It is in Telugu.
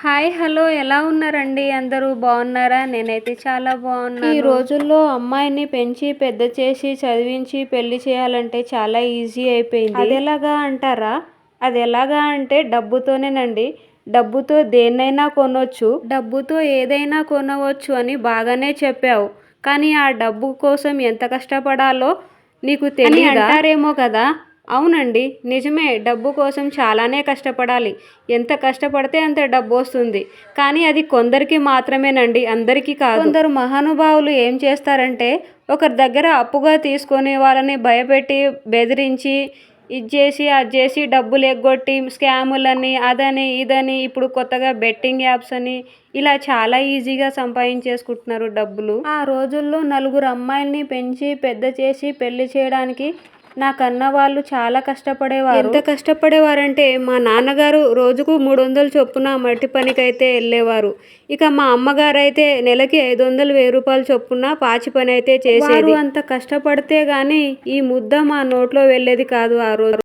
హాయ్ హలో ఎలా ఉన్నారండి? అందరూ బాగున్నారా? నేనైతే చాలా బాగున్నాను. ఈ రోజుల్లో అమ్మాయిని పెంచి పెద్ద చేసి చదివించి పెళ్ళి చేయాలంటే చాలా ఈజీ అయిపోయింది. అది ఎలాగా అంటారా? అది ఎలాగా అంటే డబ్బుతోనేనండి. డబ్బుతో దేన్నైనా కొనవచ్చు డబ్బుతో ఏదైనా కొనవచ్చు అని బాగానే చెప్పావు. కానీ ఆ డబ్బు కోసం ఎంత కష్టపడాలో నీకు తెలియదు అంటారేమో కదా. అవునండి నిజమే. డబ్బు కోసం చాలానే కష్టపడాలి. ఎంత కష్టపడితే అంత డబ్బు వస్తుంది. కానీ అది కొందరికి మాత్రమేనండి అందరికీ కాదు. కొందరు మహానుభావులు ఏం చేస్తారంటే ఒకరి దగ్గర అప్పుగా తీసుకొని వాళ్ళని భయపెట్టి బెదిరించి ఇది చేసి అది చేసి డబ్బులు ఎగ్గొట్టి స్కాములని అదని ఇదని ఇప్పుడు కొత్తగా బెట్టింగ్ యాప్స్ అని ఇలా చాలా ఈజీగా సంపాదించేసుకుంటున్నారు డబ్బులు. ఆ రోజుల్లో నలుగురు అమ్మాయిల్ని పెంచి పెద్ద చేసి పెళ్ళి చేయడానికి నా కన్న వాళ్ళు చాలా కష్టపడేవారు. ఎంత కష్టపడేవారంటే మా నాన్నగారు రోజుకు మూడు వందలు చొప్పున మట్టి పనికైతే వెళ్ళేవారు ఇక మా అమ్మగారు అయితే నెలకి ఐదు వందలు వెయ్యి రూపాయలు చొప్పున పాచి పని అయితే చేసేది అంత కష్టపడితే గాని ఈ ముద్ద మా నోట్లో వెళ్ళేది కాదు ఆ రోజు.